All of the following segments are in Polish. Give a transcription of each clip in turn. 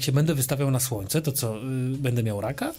Jak się będę wystawiał na słońce, to co, y, będę miał raka?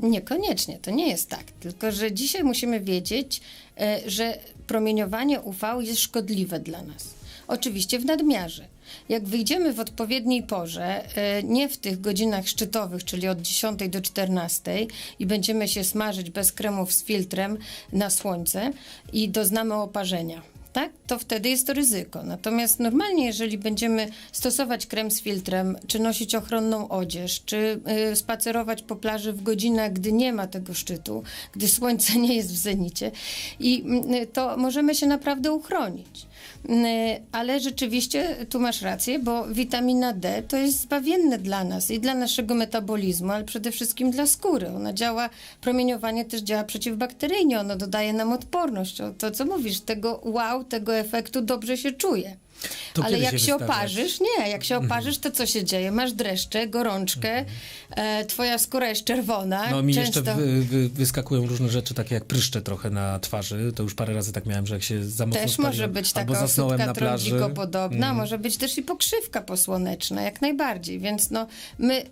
Niekoniecznie, to nie jest tak. Tylko, że dzisiaj musimy wiedzieć, e, że promieniowanie UV jest szkodliwe dla nas. Oczywiście w nadmiarze. Jak wyjdziemy w odpowiedniej porze, e, nie w tych godzinach szczytowych, czyli od 10 do 14 i będziemy się smażyć bez kremów z filtrem na słońce i doznamy oparzenia, tak? To wtedy jest to ryzyko. Natomiast normalnie, jeżeli będziemy stosować krem z filtrem, czy nosić ochronną odzież, czy y, spacerować po plaży w godzinach, gdy nie ma tego szczytu, gdy słońce nie jest w zenicie, i y, to możemy się naprawdę uchronić. Y, Ale rzeczywiście tu masz rację, bo witamina D to jest zbawienne dla nas i dla naszego metabolizmu, ale przede wszystkim dla skóry. Ona działa, promieniowanie też działa przeciwbakteryjnie, ono dodaje nam odporność. O, To, co mówisz, tego wow, tego efektu dobrze się czuje. To Ale jak się się, oparzysz, nie, jak się oparzysz, to co się dzieje? Masz dreszcze, gorączkę, e, twoja skóra jest czerwona. No mi często... jeszcze wy, wy, wyskakują różne rzeczy, takie jak pryszcze trochę na twarzy. To już parę razy tak miałem, że jak się za mocno Też spaliłem, może być taka zasnąłem osóbka na plaży. Mm. trądzikopodobna, może być też i pokrzywka posłoneczna, jak najbardziej. Więc no, my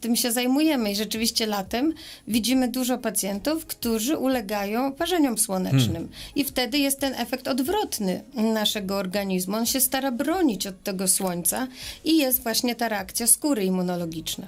tym się zajmujemy i rzeczywiście latem widzimy dużo pacjentów, którzy ulegają parzeniom słonecznym. Hmm. I wtedy jest ten efekt odwrotny naszego organizmu. On się stara bronić od tego słońca i jest właśnie ta reakcja skóry immunologiczna.